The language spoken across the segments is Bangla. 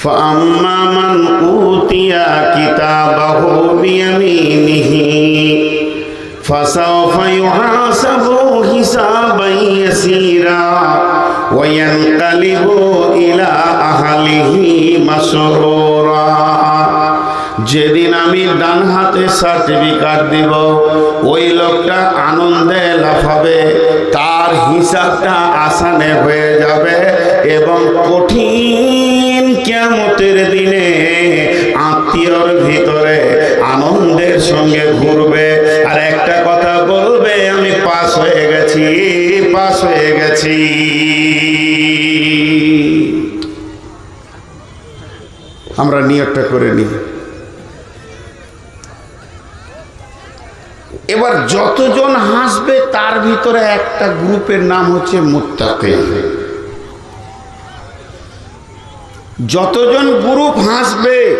فأما من أوتي كتابه بيمينه فسوف يحاسب حسابا يسيرا وينقلب إلى أهله مسرورا যেদিন আমি ডান হাতে সার্টিফিকেট দিব ওই লোকটা আনন্দে লাফাবে তার হিসাবটা আসানে হয়ে যাবে এবং কঠিন কেমতের দিনে আত্মীয়র ভিতরে আনন্দের সঙ্গে ঘুরবে। আর একটা কথা বলবে, আমি পাস হয়ে গেছি, পাস হয়ে গেছি। আমরা নিয়তটা করে নিই। এবার যতজন হাসবে, তার ভিতরে একটা গ্রুপের নাম হচ্ছে মুত্তাকে যতজন গ্রুপ হাসবে,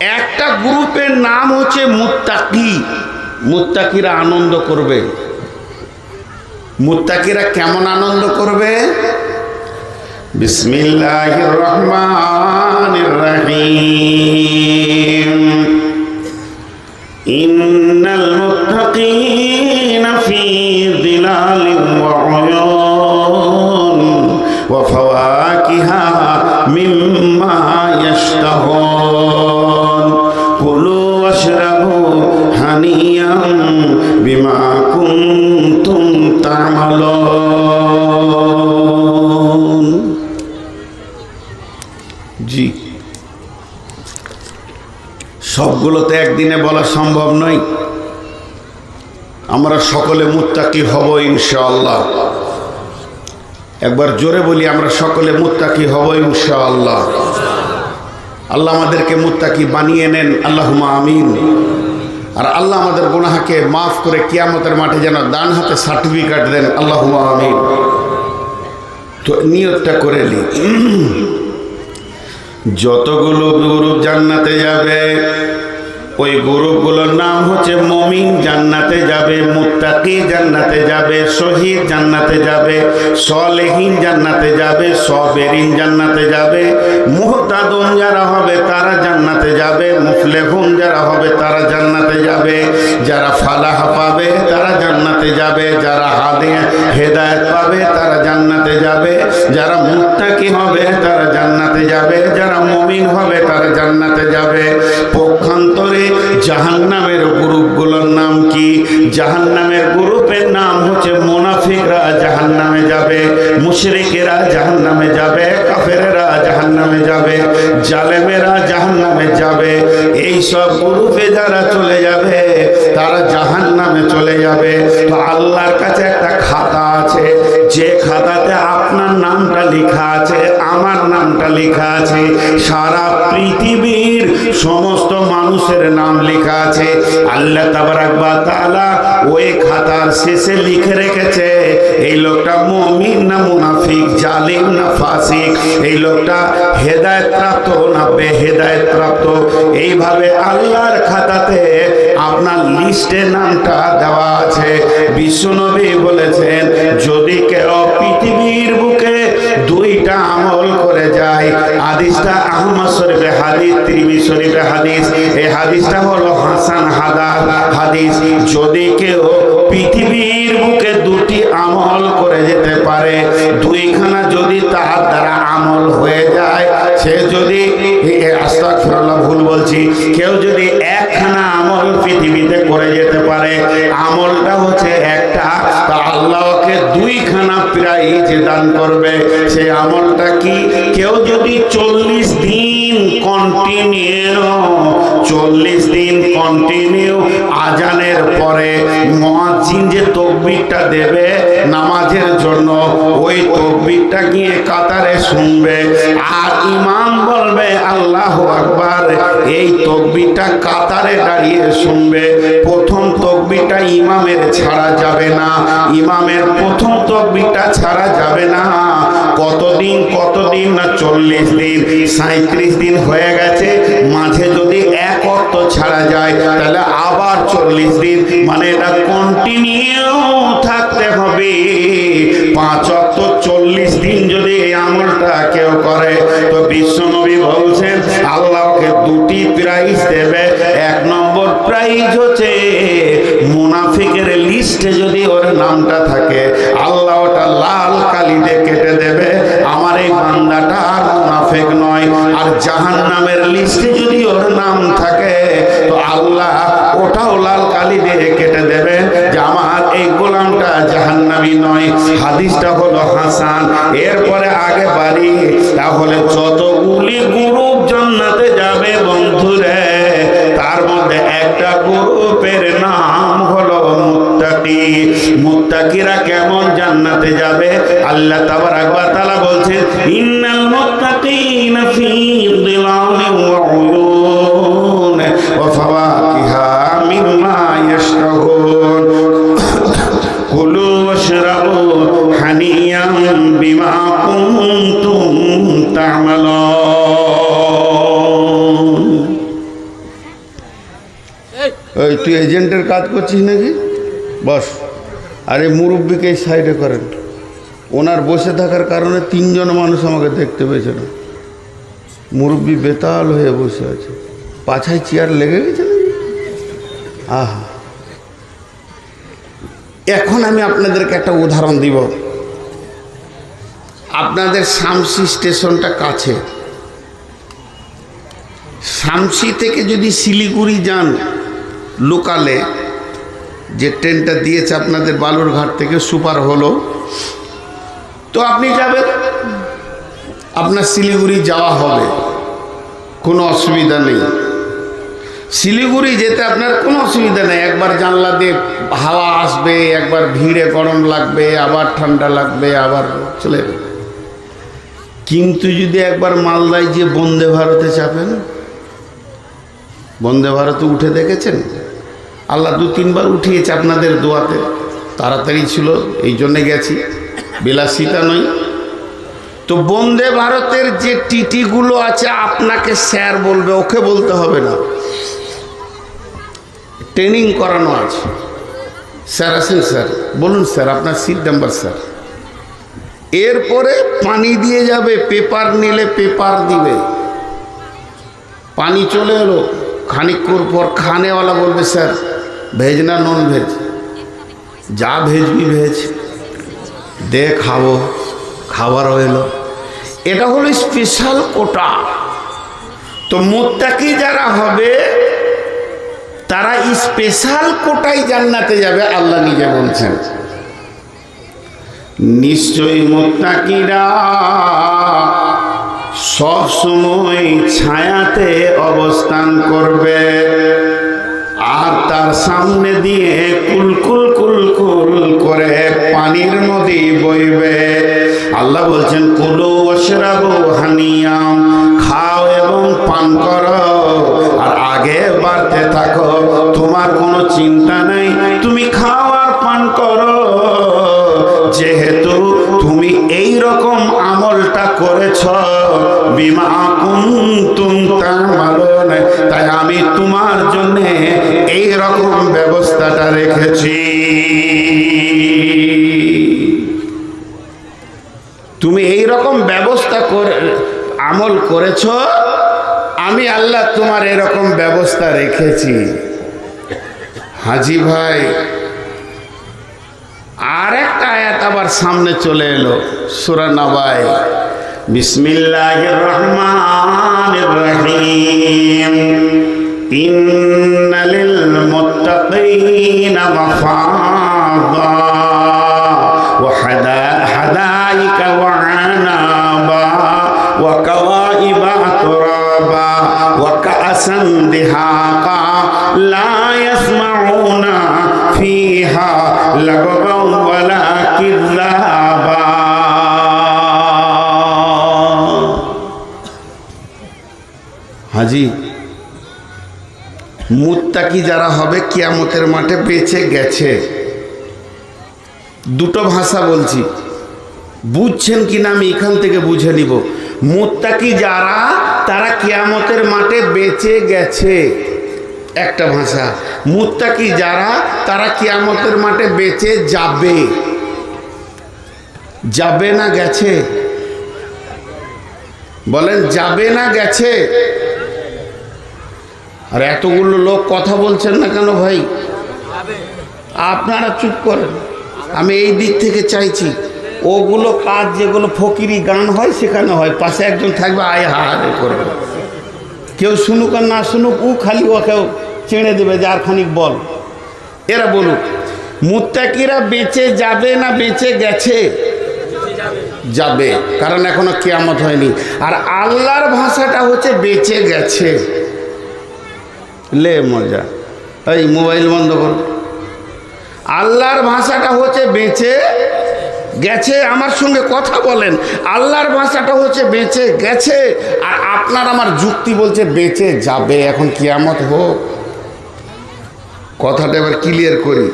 একটা গ্রুপের নাম হচ্ছে মুত্তাকি। মুত্তাকিরা আনন্দ করবে। মুত্তাকিরা কেমন আনন্দ করবে? বিসমিল্লাহির রহমানির রহিম। إن সবগুলো তো একদিনে বলা সম্ভব নয়। আমরা সকলে মুত্তাকি হব ইনশাআল্লাহ। একবার জোরে বলি, আমরা সকলে মুত্তাকি হব ইনশাআল্লাহ। আল্লাহ আমাদেরকে মুত্তাকি বানিয়ে নেন আল্লাহুমা আমিন। আর আল্লাহ আমাদের গুনাহাকে মাফ করে কিয়ামতের মাঠে যেন ডান হাতে সার্টিফিকেট দেন আল্লাহুমা আমিন। তো নিয়তটা করে নি। যতগুলো গ্রুপ জান্নাতে যাবে ওই গ্রুপগুলোর নাম হচ্ছে মমিন জান্নাতে যাবে মুত্তাকি জান্নাতে যাবে শহীদ জান্নাতে যাবে সলেহীন জান্নাতে যাবে সবেরিন জান্নাতে যাবে মুহতাদুন যারা হবে তারা জান্নাতে যাবে মুফলেহুন যারা হবে তারা জান্নাতে যাবে যারা ফালাহ পাবে তারা জান্নাতে যাবে যারা হাদে হেদায়ত পাবে তারা জান্নাতে যাবে যারা মুত্তাকি হবে তারা জান্নাতে যাবে যারা মমিন হবে তারা জান্নাতে যাবে পক্ষান্তরে জাহান্নামের গ্রুপগুলোর নাম কি? জাহান্নামের গ্রুপের নাম হচ্ছে মোনাফিকরা জাহান্নামে যাবে, মুশরিকেরা জাহান্নামে যাবে, কাফেরেরা জাহান্নামে যাবে, জালেমেরা জাহান্নামে যাবে। এই সব গ্রুপে যারা চলে যাবে, তারা জাহান্নামে চলে যাবে। তো আল্লাহর কাছে একটা খাতা আছে, যে খাতাতে আপনার নামটা লেখা আছে, আমার নামটা লেখা আছে। সারা পৃথিবীর সমস্ত মানুষের নাম লেখা আছে। আল্লাহ ওই খাতার শেষে লিখে রেখেছে, এই লোকটা মুমিন না মুনাফিক, জালিম না ফাসিক, এই লোকটা হেদায়েত প্রাপ্ত না বেহেদায়েত প্রাপ্ত এইভাবে আল্লাহর খাতাতে আপনার লিস্টে নামটা দেওয়া আছে। বিশ্বনবী বলেছেন, যদি কেউ পৃথিবীর বুকে দুইটা আমল যায় হাদিসটা আহমদ শরীফে হাদিস তিরমি শরীফে হাদিস। এই হাদিসটা হলো হাসান হাদা হাদিস। যদি কেউ পৃথিবীর বুকে দুটি আমল করে যেতে পারে। দুইখানা যদি তার দ্বারা আমল হয়ে যায়, সে যদি আস্তাগফিরুল্লাহ, ভুল বলছি, কেউ যদি একখানা আমল পৃথিবীতে করে যেতে পারে, আমলটা হচ্ছে একটা আল্লাহকে দুইখানা প্রাইজ দান করবে। সেই আমলটা কি? কেউ যদি চল্লিশ দিন কন্টিনিউ চল্লিশ দিন কন্টিনিউ আজানের পরে মহাজিন যে তকবিরটা দেবে নামাজের জন্য, ওই তকবিরটা গিয়ে কাতারে শুনবে। আর ইমাম বলবে, আল্লাহ আকবার, এই তকবিরটা কাতারে দাঁড়িয়ে শুনবে। প্রথম তকবিরটা ইমামের ছাড়া যাবে না। ইমামের প্রথম তকবিরটা ছাড়া যাবে না। কতদিন কতদিন না চল্লিশ দিন সাঁত্রিশ দিন হয়ে গেছে, মাঝে যদি এক অর্থ ছাড়া যায়, তাহলে আবার চল্লিশ দিন মানে এটা কন্টিনিউ থাকতে হবে। পাঁচ অর্থ চল্লিশ দিন যদি এই আমলটা কেউ করে, তো বিশ্বনবী বলছেন, আল্লাহকে দুটি প্রাইজ দেবে, এক নম্বর প্রাইজ হচ্ছে। মুনাফিকের লিস্টে যদি ওর নামটা থাকে, আল্লাহ ওটা লাল কালিতে কেটে দেবে। আমার এই বান্দাটা আর মুনাফিক নয়। আর জাহান নামের লিস্টে যদি ওর নাম থাকে, তো আল্লাহ ওটাও লাল কালি দিয়ে কেটে দেবে যে আমার এই গোলামটা জাহান্নামি নয়। হাদিসটা হলো হাসান। এরপরে আগে বাড়ি, তাহলে যতগুলি গ্রুপ জান্নাতে যাবে বন্ধুরে তার মধ্যে একটা গ্রুপের নাম হলো মুত্তাকি। মুত্তাকিরা কেমন জান্নাতে যাবে? আল্লাহ তাবার আকবার তালা বলছে ইন্নাল মুত্তাকিনা ফি দিলালিন ওয়া উয়ুন ওয়া ফাওয়াকিহা ওই তুই এজেন্টের কাজ করছিস নাকি? বস, আরে মুরব্বীকে এই সাইডে করেন। ওনার বসে থাকার কারণে তিনজন মানুষ আমাকে দেখতে পেয়েছে না। মুরব্বী বেতাল হয়ে বসে আছে। পাছায় চেয়ার লেগে গেছে নাকি? আহা। এখন আমি আপনাদেরকে একটা উদাহরণ দিব। আপনাদের শামসি স্টেশনটা কাছে। শামসি থেকে যদি শিলিগুড়ি যান লোকালে যে ট্রেনটা দিয়েছে আপনাদের বালুরঘাট থেকে সুপার হলো। তো আপনি যাবেন, আপনার শিলিগুড়ি যাওয়া হবে, কোনো অসুবিধা নেই। শিলিগুড়ি যেতে আপনার কোনো অসুবিধা নেই, একবার জানলা দিয়ে হাওয়া আসবে, একবার ভিড়ে গরম লাগবে, আবার ঠান্ডা লাগবে, আবার চলে কিন্তু যদি একবার মালদায় যে বন্দে ভারতে চাপেন বন্দে ভারতে উঠে দেখেছেন? আল্লাহ দু তিনবার উঠিয়েছে আপনাদের দোয়াতে। তাড়াতাড়ি ছিল, এই জন্যে গেছি। বিলাসিতা নয়। তো বন্দে ভারতের যে টিটিগুলো আছে, আপনাকে স্যার বলবে, ওকে বলতে হবে না। ট্রেনিং করানো আছে। স্যার আছেন, স্যার। বলুন, স্যার, আপনার সিট নাম্বার, স্যার। এরপরে পানি দিয়ে যাবে, পেপার নিলে পেপার দিবে। পানি চলে এলো খানিক্ষণ পর খানেওয়ালা বলবে, স্যার ভেজ না নন ভেজ? যা ভেজবি ভেজ। দে খাব, খাবার এলো এটা হলো স্পেশাল কোটা তো মোত্তাকি যারা হবে, তারা স্পেশাল কোটাই জান্নাতে যাবে, আল্লাহ নিজে বলছেন। নিশ্চয়ই মোত্তাকিরা সব সময় ছায়াতে অবস্থান করবে। আর তার সামনে দিয়ে কুলকুল কুলকুল করে পানির নদী বইবে। আল্লাহ বলছেন, কুলু অশরাবু হানিয়াম, খাও এবং পান করো। আর আগে বাড়তে থাকো, তোমার কোনো চিন্তা নাই, তুমি খাও করেছ? আমি আল্লাহ তোমার এরকম ব্যবস্থা রেখেছি। হাজি ভাই আর একটা আয়াত আবার সামনে চলে এলো, সুরা নবাই বিসমিল্লাহির রহমানির রহিম। ইন্না মুত্তাকিনা মাফাযা ওয়া হাদাইকা ওয়া আনাবা। ওয়া কাওয়াইবা তুরাবা লাগবা ওয়ালা কিযাবা হাজি, মুত্তাকি যারা হবে কিয়ামতের মাঠে বেঁচে গেছে। দুটো ভাষা বলছি। বুঝছেন কি না আমি এখান থেকে বুঝে নিব। মোত্তাকি যারা তারা কিয়ামতের মাঠে বেঁচে গেছে। একটা ভাষা, মুত্তাকি যারা, তারা কিয়ামতের মাঠে বেঁচে যাবে। যাবে না গেছে? বলেন, যাবে না গেছে? আর এতগুলো লোক কথা বলছেন না কেন ভাই? আপনারা চুপ করেন। আমি এই দিক থেকে চাইছি। ওগুলো কাজ যেগুলো ফকিরি গান হয়, সেখানে হয়। পাশে একজন থাকবে, আয় হাহারে করবে। কেউ শুনুক আর না শুনুক, ও খালি ওকেও চেড়ে দেবে যে আর খানিক বল। এরা বলুক, মুত্তাকিরা বেঁচে যাবে না বেঁচে গেছে? যাবে, কারণ এখনও কেয়ামত হয়নি। আর আল্লাহর ভাষাটা হচ্ছে বেঁচে গেছে। লে মজা। এই মোবাইল বন্ধ করো। আল্লাহর ভাষাটা হচ্ছে বেঁচে গেছে, আমার সঙ্গে কথা বলেন। আল্লাহর ভাষাটা হচ্ছে বেঁচে গেছে, আর আপনার আমার যুক্তি বলছে বেঁচে যাবে, এখন কিয়ামত হোক। কথাটা এবার ক্লিয়ার করি।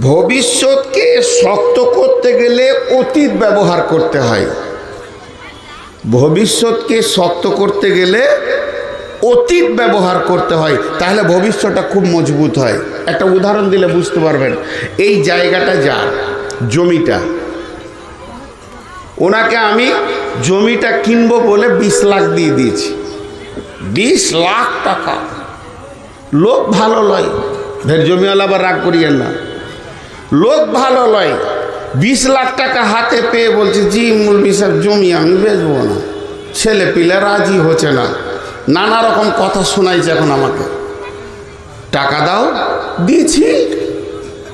ভবিষ্যৎকে শক্ত করতে গেলে অতীত ব্যবহার করতে হয়। ভবিষ্যৎকে শক্ত করতে গেলে অতীত ব্যবহার করতে হয়, তাহলে ভবিষ্যৎটা খুব মজবুত হয়। একটা উদাহরণ দিলে বুঝতে পারবেন, এই জায়গাটা যা জমিটা। ওনাকে আমি জমিটা কিনবো বলে বিশ লাখ দিয়ে দিয়েছি। বিশ লাখ টাকা। লোক ভালো লয়। ফের জমিওয়ালা আবার রাগ করিয়েন না। লোক ভালো লয়। বিশ লাখ টাকা হাতে পেয়ে বলছে, জি মুলবি সাহেব, জমি আমি বেচবো না। ছেলে পিলে রাজি হচ্ছে না। নানা রকম কথা শোনাইছে এখন আমাকে। টাকা দাও, দিয়েছি।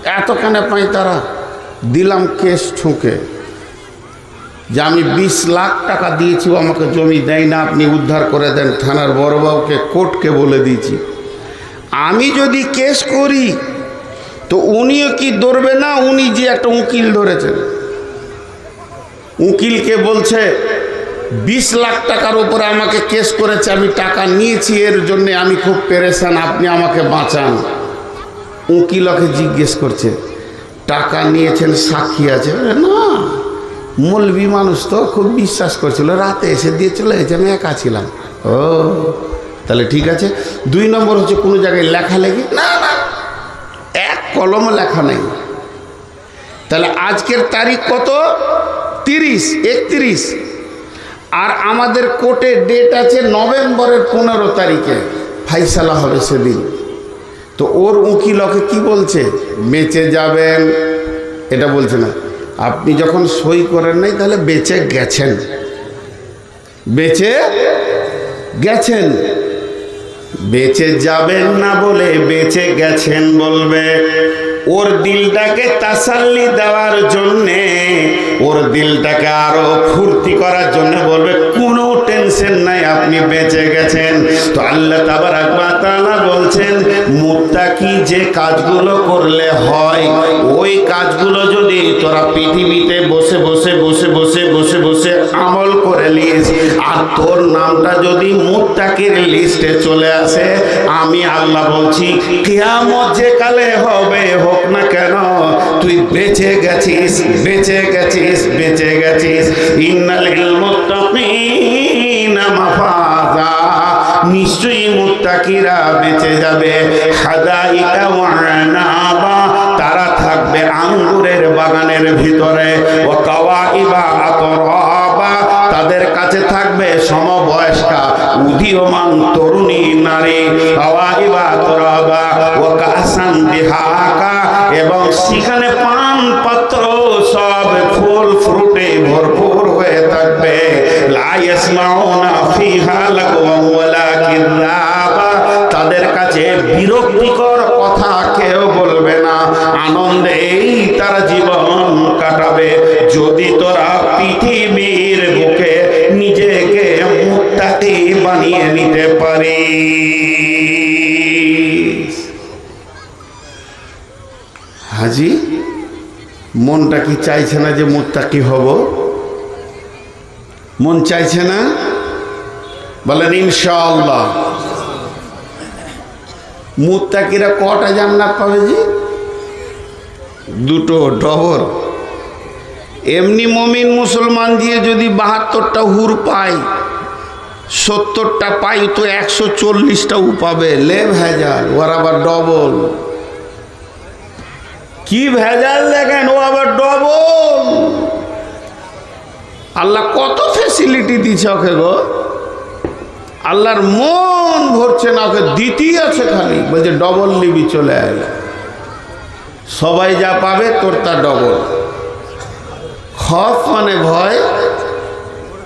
এত কেন পাই তারা। দিলাম কেস ঠুকে। যে আমি বিশ লাখ টাকা দিয়েছি আমাকে জমি দেয় না, আপনি উদ্ধার করে দেন, থানার বড়বাবুকে কোর্টকে বলে দিয়েছি। আমি যদি কেস করি, তো উনিও কি ধরবে না? উনি যে একটা উকিল ধরেছেন। উকিলকে বলছে, বিশ লাখ টাকার উপরে আমাকে কেস করেছে, আমি টাকা নিয়েছি, এর জন্যে আমি খুব পেরেশান, আপনি আমাকে বাঁচান। উকিলকে জিজ্ঞেস করছে টাকা নিয়েছেন, সাক্ষী আছে। না, মলবি মানুষ তো খুব বিশ্বাস করছিল। রাতে এসে দিয়ে চলে গেছে, আমি একা ছিলাম। ও, তাহলে ঠিক আছে। দুই নম্বর হচ্ছে কোনো জায়গায় লেখা লেগে না না, এক কলমও লেখা নেই। তাহলে আজকের তারিখ কত? তিরিশ, একত্রিশ। আর আমাদের কোর্টে ডেট আছে নভেম্বরের পনেরো তারিখে। ফাইসালা হবে সেদিন। তো ওর উকিল ওকে কি বলছে? বেঁচে যাবেন। এটা বলছে না। আপনি যখন সই করেন নাই, তাহলে বেঁচে গেছেন। বেঁচে গেছেন। বেঁচে যাবেন না বলে বেঁচে গেছেন বলবে। ওর দিলটাকে তাসাল্লি দেওয়ার জন্যে, ওর দিলটাকে আরও ফুর্তি করার জন্য বলবে, কোনো টেনশন নাই, আপনি বেঁচে গেছেন। তো আল্লাহ তাবারাক ওয়া তাআলা বলছেন মুত্তাকি যে কাজগুলো করলে হয়? ওই কাজগুলো যদি তোরা পৃথিবীতে বসে বসে বসে বসে বসে বসে আমল করে নিস, আর তোর নামটা যদি মুত্তাকির লিস্টে চলে আসে, আমি আল্লাহ বলছি, কিয়ামত যে কালে হবে, হোক না কেন, তুই বেঁচে গেছিস বেঁচে গেছিস বেঁচে গেছিস। ইন্নালিল মুত্তাকিনা মাফাজা নিশ্চয়ই মুত্তাকিরা বেঁচে যাবে। হাদাইকা ওয়ানাবা তারা থাকবে আঙ্গুরের বাগানের ভিতরে। ও কাওয়াইবা আতরাবা, তাদের কাছে থাকবে সমবয়স্কা, উদীয়মান তরুণী নারী। কাওয়াইবা আতরাবা, ও কাসান দিহাকা এবং সেখানে পান পাত্র সব ফুল, ফ্রুটে ভরপুর হয়ে থাকবে। লা আনন্দেই তারা জীবন কাটাবে। যদি তোরা পৃথিবীর বুকে নিজেকে মুত্তাকি বানিয়ে নিতে পারিস। হাজি, মনটা কি চাইছে না যে মুত্তাকি হব? মন চাইছে না? বলেন, ইনশাআল্লাহ। মুত্তাকিরা কটা জান্নাত পাবে জি? দুটো ডবল এমনি মমিন মুসলমান দিয়ে যদি বাহাত্তরটা হুর পায়, সত্তরটা পাই তো একশো চল্লিশটাও পাবে। লে ভেজাল, ওর আবার ডবল। কি ভেজাল দেখেন, ও আবার ডবল। আল্লাহ কত ফেসিলিটি দিচ্ছে ওকে গো। আল্লাহর মন ভরছে না, ওকে দিতেই আছে খালি। বলছে, ডবল লিবি চলে আয়। সবাই যা পাবে, তোর তা ডবল। খফ মানে ভয়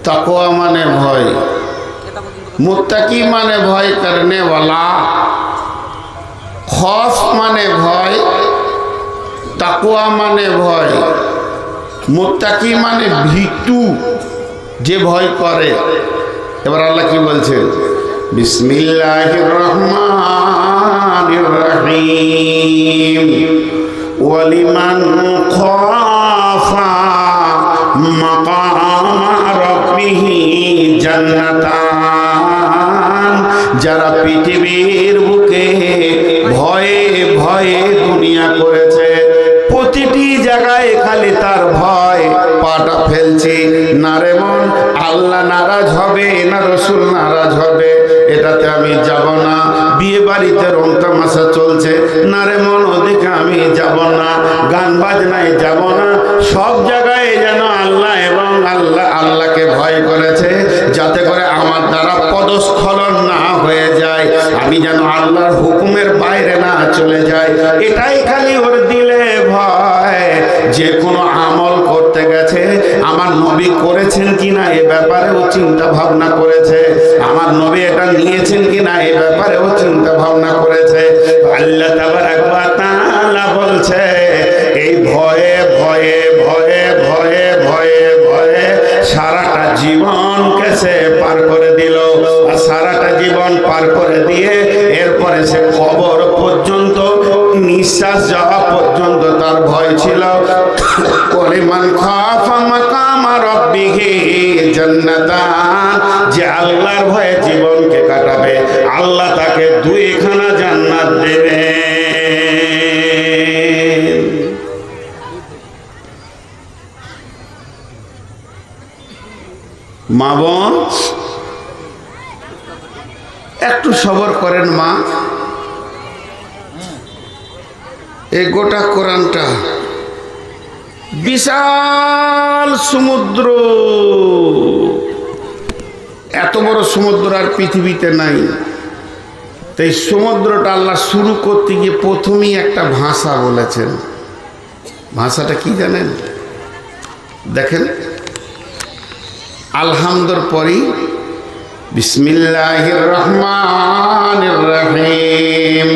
তাকোয়া মানে ভয়। মুত্তাকি মানে ভয় করনে वाला খফ মানে ভয় তাকোয়া মানে ভয়। মুত্তাকি মানে ভীতু যে ভয় করে। এবার আল্লাহ কি বলছেন? বিসমিল্লাহির রহমানির রহিম। ওয়ালিমান খাফা মাকাম রাব্বিহি জান্নাতান। যারা পৃথিবীর বুকে ভয়ে ভয়ে দুনিয়া করেছে, প্রতিটি জায়গায় খালি তার ভয়, পাটা ফেলছি। না রে মন, আল্লাহ নারাজ হবে, না রসুল নারাজ হবে। এটাতে আমি যাব না। বিয়ে বাড়িতে রং তামাশা চলছে। না রে মন, ওদিকে আমি যাব না। গান বাজনায় যাব না। সব জায়গায় যেন আল্লাহ এবং আল্লাহ আল্লাহকে ভয় করেছে, যাতে করে আমার দ্বারা পদস্খলন না হয়ে যায়। আমি যেন আল্লাহর হুকুমের বাইরে না চলে যাই। এটাই খালি ওর দিলে ভয়। যে কোনো আমল করতে গেছে, আমার নবী করেছেন কিনা এ ব্যাপারে ও চিন্তা ভাবনা করেছে। আমার নবী এটা নিয়েছেন কিনা এ ব্যাপারে ও চিন্তা ভাবনা করেছে। আল্লাহ তাবারাক ওয়া তাআলা বলছে, এই ভয়ে ভয়ে ভয়ে ভয়ে ভয়ে ভয়ে সারাটা জীবন সে পার করে দিল। সারাটা জীবন পার করে দিয়ে এরপরে সে কবর পর্যন্ত, নিঃশ্বাস যাওয়া পর্যন্ত তার ভয় ছিল। পরিমাণ খাফা মাকামা রব্বিহি যে আল্লাহর ভয়ে জীবনকে কাটাবে, আল্লাহ তাকে দুইখানা জান্নাত দেবে। মা বোন একটু সবর করেন মা। এই গোটা কোরআনটা। বিশাল সমুদ্র। এত বড় সমুদ্র আর পৃথিবীতে নাই। তাই সমুদ্রটা আল্লাহ শুরু করতে গিয়ে প্রথমেই একটা ভাষা বলেছেন। ভাষাটা কি জানেন? দেখেন। আলহামদর পরই বিসমিল্লাহির রহমানির রহিম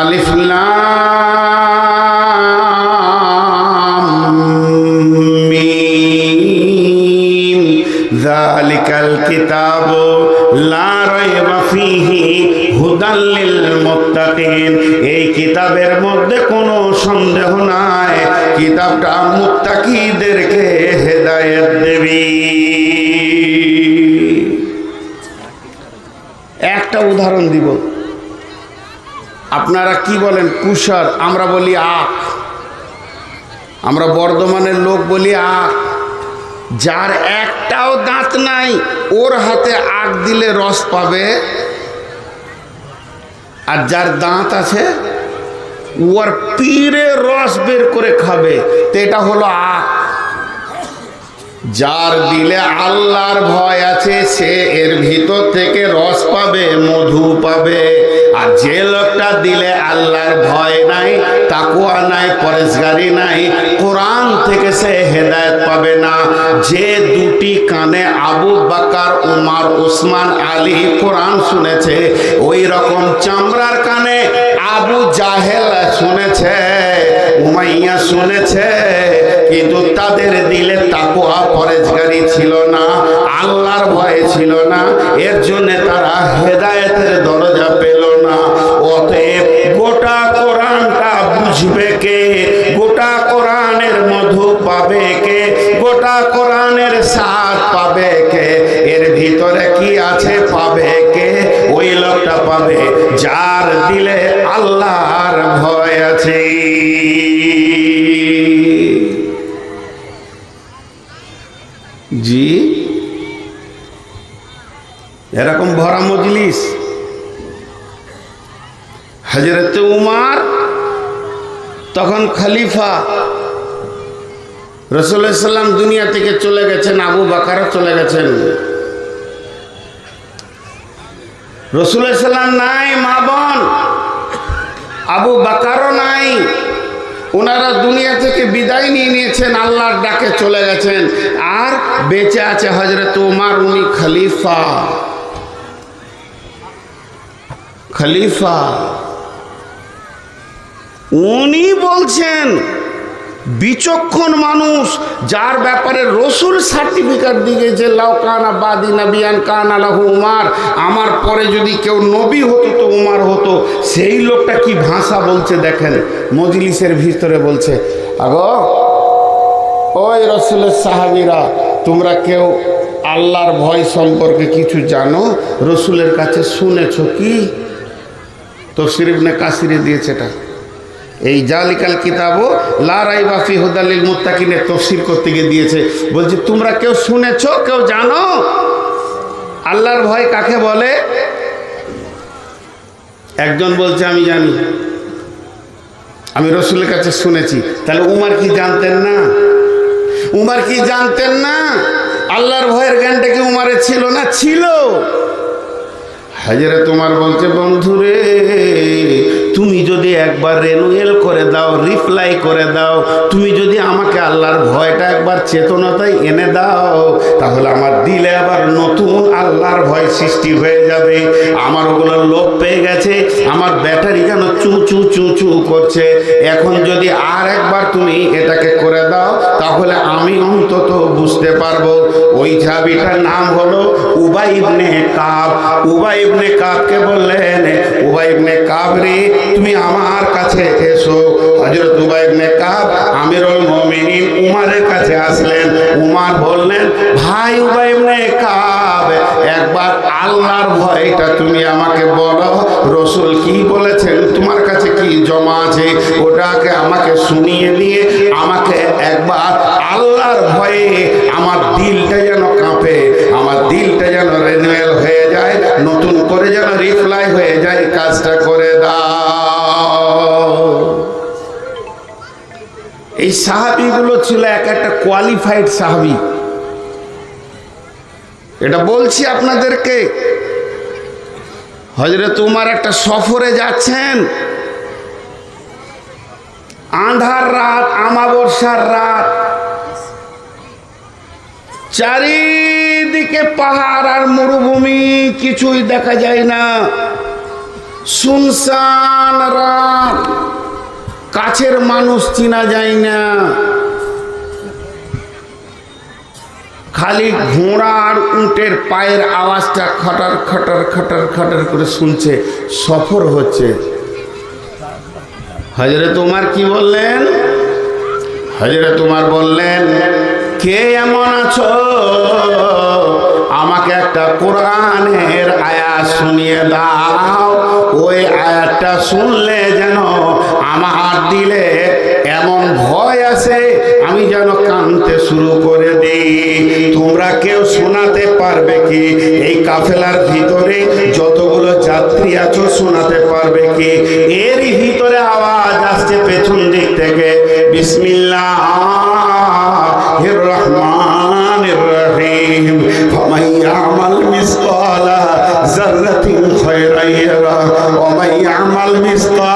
আলিফ লাম মিম। যালিকাল কিতাবু লা রাইবা ফীহি হুদাল লিল মুত্তাকিন এই কিতাবের মধ্যে কোনো সন্দেহ নাই। কিতাবটা মুত্তাকিদেরকে হেদায়েত দেবে। একটা উদাহরণ দিব। আপনারা কি বলেন? কুষার আমরা বলি আখ। আমরা বর্ধমানের লোক বলি আখ। যার একটাও দাঁত নাই, ওর হাতে আখ দিলে রস পাবে। আর যার দাঁত আছে ওর পীরে রস বের করে খাবে। তো এটা হলো আখ। যার দিলে আল্লাহর ভয় আছে, সে এর ভিতর থেকে রস পাবে, মধু পাবে। আর যে লোকটা দিলে আল্লাহর ভয় নাই তাকুয়া নাই, পরেশগারি নাই, কোরআন থেকে সে হেদায়ত পাবে না। যে দুটি কানে আবু বাকার, উমার ওসমান আলী কোরআন শুনেছে, ওই রকম চামড়ার কানে আবু জাহেল শুনেছে, উমাইয়া শুনেছে, কিন্তু তাদের দিলে তাকুয়া পরেজগারি ছিল না, আল্লাহর ভয় ছিল না, এর জন্য তারা হেদায়েতের দরজা পেল না। অতএব গোটা কোরআনটা বুঝবে কে? গোটা কোরআনের মধু পাবে কে? গোটা কোরআনের স্বাদ পাবে কে? এর ভিতরে কি আছে পাবে লোকটা পাবে, যার দিলে আল্লাহর ভয় আছে। জি? এরকম ভরা মজলিস। হজরত উমার, তখন খলিফা রসুল্লাহ সাল্লাম দুনিয়া থেকে চলে গেছেন, আবু বাকারা চলে গেছেন। রসুল্লাহাম নাই, মা বোন। আবু বাকারও নাই। ওনারা দুনিয়া থেকে বিদায় নিয়ে নিয়েছেন, আল্লাহর ডাকে চলে গেছেন। আর বেঁচে আছে হজরত উমার, উনি খলিফা। খলিফা। উনি বলছেন বিচক্ষণ মানুষ, যার ব্যাপারে রসুল সার্টিফিকেট দিয়ে যে লাউ কানা বাদি নাবিয়ান কান আলাহু উমার, আমার পরে যদি কেউ নবী হতো তো উমার হতো। সেই লোকটা কি ভাষা বলছে দেখেন, মজলিসের ভিতরে বলছে, আগো, ওই রসুলের সাহাবিরা, তোমরা কেউ আল্লাহর ভয় সম্পর্কে কিছু জানো? রসুলের কাছে শুনেছ কি? তো তফসির ইবনে কাসিরে দিয়েছে এটা। এই জালিকাল কিতাবও লারাই বাফি হুদালিল মুত্তাকিনে তফসির করতে গিয়ে দিয়েছে। বলছে, তোমরা কেউ শুনেছ, কেউ জানো? আল্লাহর ভয় কাকে বলে? একজন বলছে, আমি জানি। আমি রসুলের কাছে শুনেছি। তাহলে উমার কি জানতেন না? উমার কি জানতেন না? আল্লাহর ভয়ের জ্ঞানটা কি উমারে ছিল না? ছিল। হাজারে তোমার বলছে, বন্ধুরে তুমি যদি একবার রেনুয়েল করে দাও, রিপ্লাই করে দাও, তুমি যদি আমাকে আল্লাহর ভয়টা একবার চেতনতায় এনে দাও, তাহলে আমার দিলে আবার নতুন আল্লাহর ভয় সৃষ্টি হয়ে যাবে। আমার ওগুলো লোভ পেয়ে গেছে, আমার ব্যাটারি যেন চু চু চু চু করছে? এখন যদি আর একবার তুমি এটাকে করে দাও তাহলে আমি অন্তত বুঝতে পারব, ওই চাবিটার নাম হলো উবাই ইবনে কাব। উবাই ইবনে কাবকে বললেন, উবাই ইবনে কাব রে, তুমি আমার কাছে এসো। হযরত উবাই ইবনে কাব আমিরুল মুমিনিন উমারের কাছে আসলেন। উমার বললেন, ভাই উবাই ইবনে কাব, একবার আল্লাহর ভয়টা তুমি আমাকে বলো। রসুল কি বলেছেন তোমার কাছে জমা আছে, ওটাকে আমাকে শুনিয়ে দিয়ে আমাকে একবার আল্লাহর ভয়ে আমার দিলটা যেন কাঁপে, আমার দিলটা যেন রেনুয়েল হয়ে যায়, নতুন করে যেন রিপ্লাই হয়ে যায়, কাজটা করে দাও। এই সাহাবিগুলো ছিল এক একটা কোয়ালিফাইড সাহাবি। এটা বলছি আপনাদেরকে হজরত উমার একটা সফরে যাচ্ছেন আন্ধার রাত, আমাবস্যার রাত। চারিদিকে পাহাড় আর মরুভূমি, কিছুই দেখা যায় না। শুনশান রাত। কাছের মানুষ চিনা যায় না। খালি ঘোড়া আর উটের পায়ের আওয়াজটা খটার খটার খটার খটার করে শুনছে। সফর হচ্ছে। হজরত তোমার কি বললেন? হজরে তোমার বললেন, কে এমন আছো? আমাকে একটা কোরআনের আয়া শুনিয়ে দাও। ওই আয়াতটা শুনলে যেন আমার দিলে এমন ভয় আছে, আমি যেন কানতে শুরু করে দিই। তোমরা কেউ শোনাতে পারবে কি? এই কাফেলার ভিতরে যতগুলো যাত্রী আছো, শোনাতে পারবে কি? এরই ভিতরে আওয়াজ আসছে পেছন দিক থেকে। বিসমিল্লাহ রহমান রহিম আমাল মিসকালা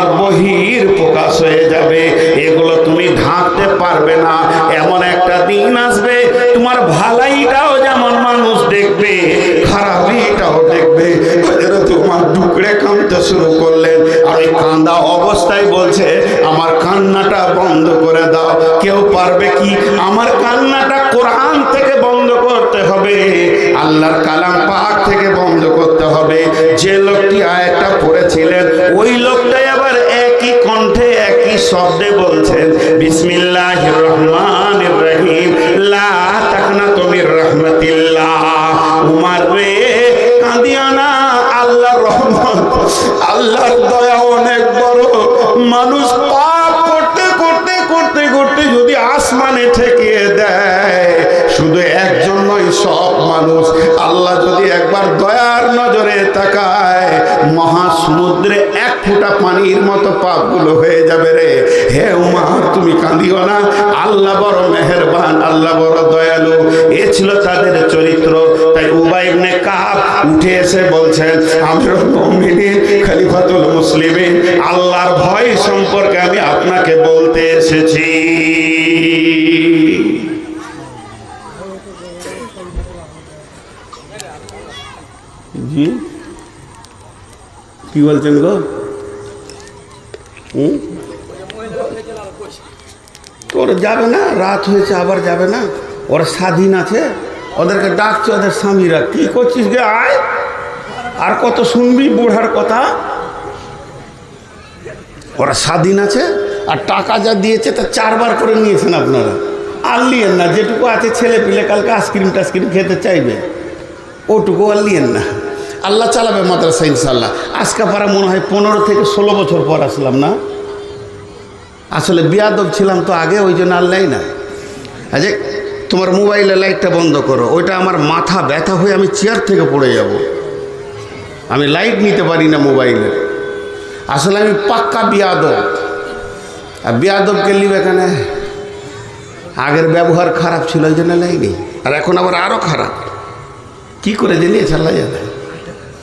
দিন আসবে, তোমার ভালাইটাও যেমন মানুষ দেখবে, খারাপিটাও দেখবে। তোমার টুকরে কাঁদতে শুরু করলেন, আর ওই কান্দা অবস্থায় বলছে, আমার কান্নাটা বন্ধ করে দাও। কেউ পারবে কি? আমার কান্নাটা কোরআন থেকে বন্ধ করতে হবে, আল্লাহর কালাম পাক থেকে বন্ধ করতে হবে। যে লোকটি আয়টা পড়েছিলেন, ওই লোকটাই আবার একই কণ্ঠে, একই শব্দে বলছেন বিসমিল্লাহ রহমান আল্লাহর দয়া অনেক বড়। মানুষ পাপ করতে করতে করতে করতে যদি আসমানে ঠেকিয়ে সব মানুষ। আল্লাহ যদি একবার দয়ার নজরে তাকায়, মহাসমুদ্রে এক ফোঁটা পানির মতো পাপগুলো হয়ে যাবে রে। হে উমা তুমি কাঁদিও না। আল্লাহ বড় মেহেরবান, আল্লাহ বড় দয়ালু। এ ছিল তাদের চরিত্র। তাই উবাইবনে কাব উঠে এসে বলছেন, আমিরুল মুমিনিন, খলিফাতুল মুসলিমিন, আল্লাহর ভয় সম্পর্কে আমি আপনাকে বলতে এসেছি। কি বলছেন গো? হুম? ওরা যাবে না, রাত হয়েছে, আবার যাবে না। ওরা স্বাধীন আছে। ওদেরকে ডাকছে, ওদের স্বামীরা, কি করছিস গে? আয়! আর কত শুনবি বুড়ার কথা? ওরা স্বাধীন আছে, আর টাকা যা দিয়েছে তা চারবার করে নিয়েছেন আপনারা। আর লিয়েন না, যেটুকু আছে ছেলে পিলে কালকে আইসক্রিম টাইসক্রিম খেতে চাইবে, ওটুকু আর লিয়েন না। আল্লাহ চালাবে মাদ্রাসা ইনশাল্লাহ আজকা পারা মনে হয় পনেরো থেকে ষোলো বছর পর আসলাম না? আসলে বিয়াদব ছিলাম তো আগে, ওই জন্য আল্লাহ না। আজে তোমার মোবাইলে লাইটটা বন্ধ করো, ওইটা আমার মাথা ব্যথা হয়ে আমি চেয়ার থেকে পড়ে যাব। আমি লাইট নিতে পারি না মোবাইলে। আসলে আমি পাক্কা বিয়াদব। আর বিয়াদবকে লিবে এখানে? আগের ব্যবহার খারাপ ছিল, ওই জন্য লাইনি আর এখন আবার আরও খারাপ। কি করে যে নিয়েছে আল্লাহ জানে।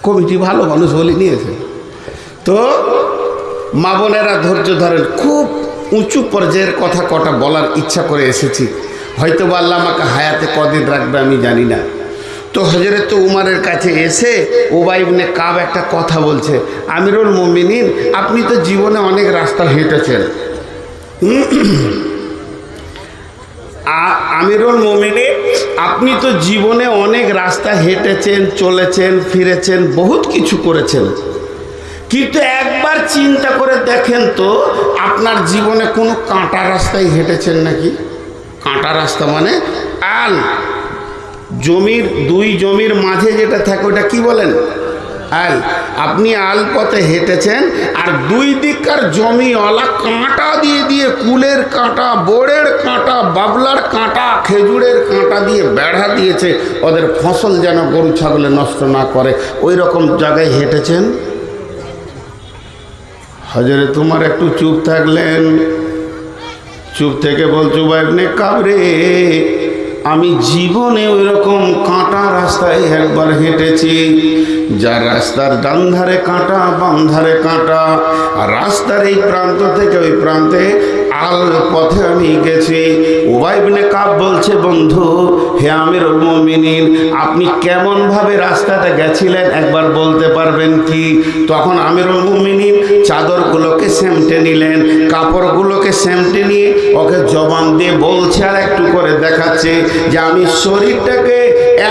কমিটি ভালো মানুষ বলে নিয়েছে। তো মা বোনেরা ধৈর্য ধরেন, খুব উঁচু পর্যায়ের কথা কটা বলার ইচ্ছা করে এসেছি। হয়তো বা আল্লাহ আমাকে হায়াতে কদিন রাখবে আমি জানি না। তো হজরত উমারের কাছে এসে ওবাইবনে কাব একটা কথা বলছে, আমিরুল মমিনিন, আপনি তো জীবনে অনেক রাস্তা হেঁটেছেন। আমিরুল মমিনে আপনি তো জীবনে অনেক রাস্তা হেঁটেছেন, চলেছেন, ফিরেছেন, বহুত কিছু করেছেন। কিন্তু একবার চিন্তা করে দেখেন তো, আপনার জীবনে কোনো কাঁটা রাস্তায় হেঁটেছেন নাকি? কাঁটা রাস্তা মানে আল। জমির, দুই জমির মাঝে যেটা থাকে, ওটা কি বলেন? আল। আপনি আল পথে হেঁটেছেন আর দুই দিককার জমিওয়ালা কাঁটা দিয়ে দিয়ে কুলের কাঁটা, বোড়ের কাঁটা, বাবলার কাঁটা, খেজুরের কাঁটা দিয়ে বেড়া দিয়েছে। ওদের ফসল যেন গরু, ছাগলে নষ্ট না করে। ওই রকম জায়গায় হেঁটেছেন? হজরে, তোমার একটু চুপ থাকলেন। চুপ থেকে বলছো বাইবনে কাবরে আমি জীবনে ওই রকম কাঁটা রাস্তায় একবার হেঁটেছি, যার রাস্তার ডান ধারে কাঁটা, বাম ধারে কাঁটা, আর রাস্তার এই প্রান্ত থেকে ওই প্রান্তে আল পথে আমি গেছি। ওবাইবনে কাব বলছে, বন্ধু, হে আমির মমিনিন, আপনি কেমন ভাবে রাস্তাটা গেছিলেন? একবার বলতে পারবেন কি? তখন আমিরুল মুমিনিন চাদরগুলোকে সেমটে নিলেন, কাপড়গুলোকে সেমটে নিয়ে ওকে জবান দিয়ে বলছে আর একটু করে দেখাচ্ছে যে, আমি শরীরটাকে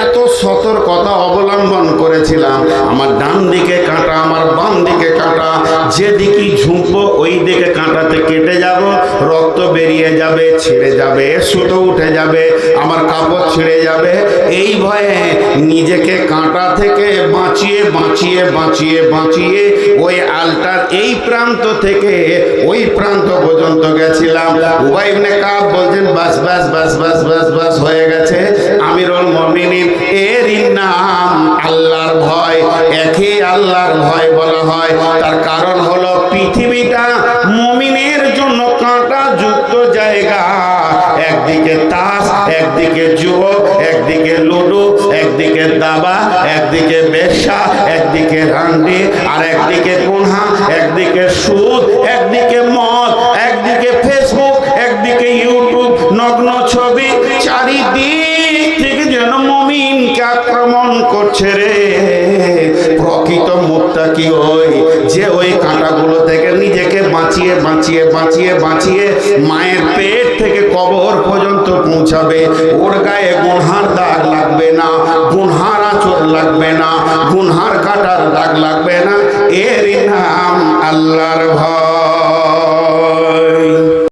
এত সতর্কতা অবলম্বন করেছিলাম। আমার ডান দিকে কাঁটা, আমার বাম দিকে কাঁটা। যেদিকে ঝুঁকবো, ওই দিকে কাঁটাতে কেটে যাব, রক্ত বেরিয়ে যাবে, ছিঁড়ে যাবে, সুতো উঠে যাবে, আমার কাপড় ছিঁড়ে যাবে। এই ভয়ে নিজেকে কাঁটা থেকে বাঁচিয়ে বাঁচিয়ে বাঁচিয়ে বাঁচিয়ে ওই আলটার এই প্রান্ত থেকে ওই প্রান্ত পর্যন্ত গেছিলাম। উবাইবনে কাব বলছেন, বাস বাস বাস বাস বাস বাস, হয়ে গেছে। আল্লাহর ভয় বলা হয়। তার কারণ হলো পৃথিবীটা মমিনের জন্য কাঁটা যুক্ত জায়গা। একদিকে তাস, একদিকে জুয়ো একদিকে লুডো, একদিকে দাবা, একদিকে বেশ্যা, একদিকে রান্ডি, আর একদিকে গুনহা একদিকে সুদ, একদিকে মদ, একদিকে ফেসবুক একদিকে ইউটিউব নগ্ন ছবি। চারিদিক থেকে যেন মমিনকে আক্রমণ করছে রে। প্রকৃত মুক্তা কি ওই? যে ওই কাঁটাগুলো থেকে নিজেকে বাঁচিয়ে বাঁচিয়ে বাঁচিয়ে বাঁচিয়ে মায়ের পেট থেকে কবর পর্যন্ত পৌঁছাবে। ওর গায়ে গুনহার দাগ লাগবে না, গুনহার আঁচড় লাগবে না, গুনহার কাটার দাগ লাগবে না। এর নাম আল্লাহর ভয়।